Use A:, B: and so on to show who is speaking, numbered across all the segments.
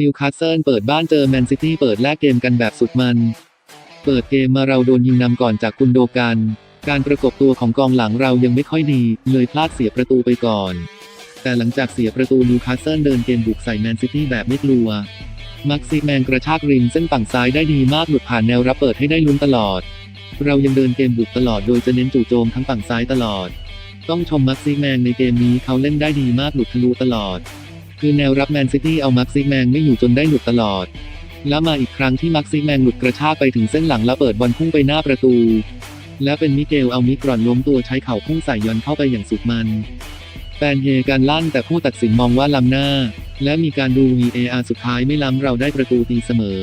A: นิวคาสเซิลเปิดบ้านเจอแมนซิตี้เปิดแลกเกมกันแบบสุดมัน เปิดเกมมาเราโดนยิงนำก่อนจากกุนโดกัน การประกบตัวของกองหลังเรายังไม่ค่อยดี เลยพลาดเสียประตูไปก่อน แต่หลังจากเสียประตูนิวคาสเซิลเดินเกมบุกใส่แมนซิตี้แบบไม่กลัว มักซิแมนกระชากริมเส้นฝั่งซ้ายได้ดีมากหลุดผ่านแนวรับเปิดให้ได้ลุ้นตลอด เรายังเดินเกมบุกตลอดโดยจะเน้นจู่โจมทั้งฝั่งซ้ายตลอด ต้องชมมักซิแมงในเกมนี้เขาเล่นได้ดีมากหลุดทะลุตลอด คือแนวรับแมนซิตี้เอามักซิแมงไม่อยู่จนได้หลุดตลอด แล้วมาอีกครั้งที่มักซิแมงหลุดกระชากไปถึงเส้นหลังแล้วเปิดบอลพุ่งไปหน้าประตู และเป็นมิเกลเอามิกรอนล้มตัวใช้เข่าพุ่งใส่ยอนเข้าไปอย่างสุดมันแฟนเฮกันลั่นแต่ผู้ตัดสินมองว่าล้ำหน้า และมีการดู VAR สุดท้ายไม่ล้ำเราได้ประตูตีเสมอ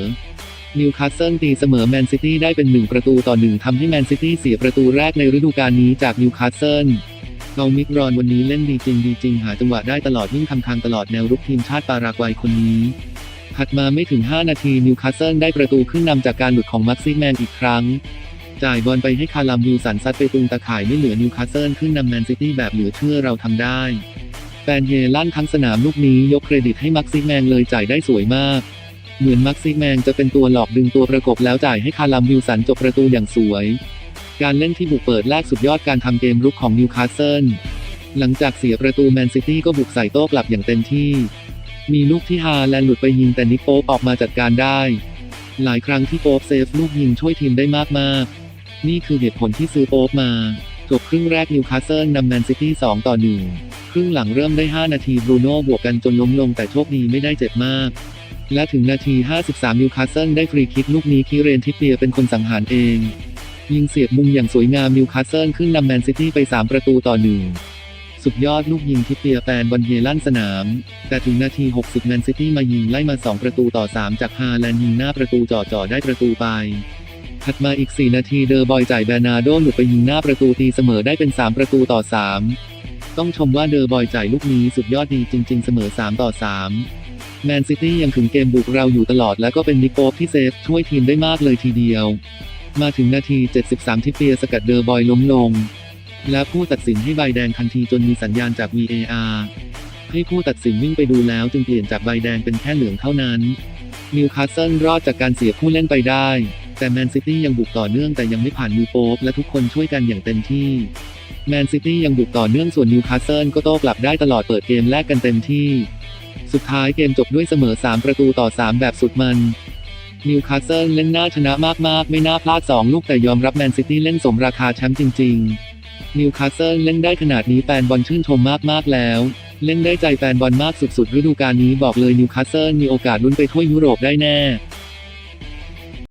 A: นิวคาสเซิลตีเสมอแมนซิตี้ได้เป็น 1 ประตูต่อ 1ทำให้แมนซิตี้เสียประตูแรกในฤดูกาลนี้จากนิวคาสเซิล เอามิกรอนวันนี้เล่นดีจริงดีจริงหาจังหวะได้ตลอดวิ่งทำทางตลอดแนวรุกทีมชาติปารากวัยคนนี้ถัดมาไม่ถึง 5 นาทีนิวคาสเซิลได้ประตูขึ้นนำจากการหลุดของมักซิแมนอีกครั้ง จ่ายบอลไปให้คาลัมวิลสันซัดไปตรงตะข่ายไม่เหลือนิวคาสเซิลขึ้นนำแมนซิตี้แบบเหลือเชื่อเราทำได้ แฟนเฮลั่นทั้งสนามลูกนี้ยกเครดิตให้มักซิแมงเลยจ่ายได้สวยมาก เหมือนมักซิแมงจะเป็นตัวหลอกดึงตัวประกบแล้วจ่ายให้คาลัมวิลสันจบประตูอย่างสวย การเล่นที่บุกเปิดแรกสุดยอดการทำเกมรุกของนิวคาสเซิล หลังจากเสียประตูแมนซิตี้ก็บุกใส่โต้กลับอย่างเต็มที่ มีลูกที่ฮาแลนด์หลุดไปยิงแต่นิกโป๊ปออกมาจัดการได้ หลายครั้งที่โป๊ปเซฟลูกยิงช่วยทีมได้มากๆนี่คือเหตุผลที่ซื้อโป๊ปมา จบครึ่งแรกนิวคาสเซิลนำแมนซิตี้2ต่อ1ครึ่งหลังเริ่มได้ 5 นาทีบรูโน่บวกกันจนล้มลงแต่โชคดีไม่ได้เจ็บมาก และถึงนาที 53 นิวคาสเซิลได้ฟรีคิกลูกนี้คิเรนทิปเปียเป็นคนสังหารเอง ยิงเสียบมุมอย่างสวยงามนิวคาสเซิลขึ้นนำแมนซิตี้ไป 3 ประตูต่อ1สุดยอดลูกยิงทิปเปียแฟนบอลเฮลั่นสนาม แต่ถึงนาที 60 แมนซิตี้มายิงไล่มา 2 ประตูต่อ 3 จากฮาแลนยิงหน้าประตูจ่อๆได้ประตูไป ถัดมาอีก 4 นาทีเดอร์บอยจ่ายแบรนาโดหลุดไปยิงหน้าประตูตีเสมอได้เป็น 3 ประตูต่อ 3 ต้องชมว่าเดอร์บอยจ่ายลูกนี้สุดยอดดีจริง ๆ เสมอ 3 ต่อ 3 แมนซิตี้ยังถึงเกมบุกเราอยู่ตลอดแล้วก็เป็นนิโป๊ปที่เซฟช่วยทีมได้มากเลยทีเดียว มาถึงนาที 73 ทิปเปียสกัดเดอร์บอยล้มลง และผู้ตัดสินให้ใบแดงทันทีจนมีสัญญาณจาก VAR ให้ผู้ตัดสินวิ่งไปดูแล้วจึงเปลี่ยนจากใบแดงเป็นแค่เหลืองเท่านั้น นิวคาสเซิลรอดจากการเสียผู้เล่นไปได้ แต่แมนซิตี้ยังบุกต่อเนื่องแต่ยังไม่ผ่านนิวโป๊ปและทุกคนช่วยกันอย่างเต็มที่ แมนซิตี้ยังบุกต่อเนื่องส่วนนิวคาสเซิลก็โต้กลับได้ตลอดเปิดเกมแรกกันเต็มที่ สุดท้ายเกมจบด้วยเสมอ 3 ประตูต่อ 3 แบบสุดมัน นิวคาสเซิลเล่นน่าชนะมากๆ ไม่น่าพลาด 2 ลูกแต่ยอมรับแมนซิตี้เล่นสมราคาแชมป์จริง ๆ นิวคาสเซิลเล่นได้ขนาดนี้แฟนบอลชื่นชมมากๆแล้ว เล่นได้ใจแฟนบอลมากสุดๆฤดูกาลนี้บอกเลยนิวคาสเซิลมีโอกาสลุ้นไปถ้วยยุโรปได้แน่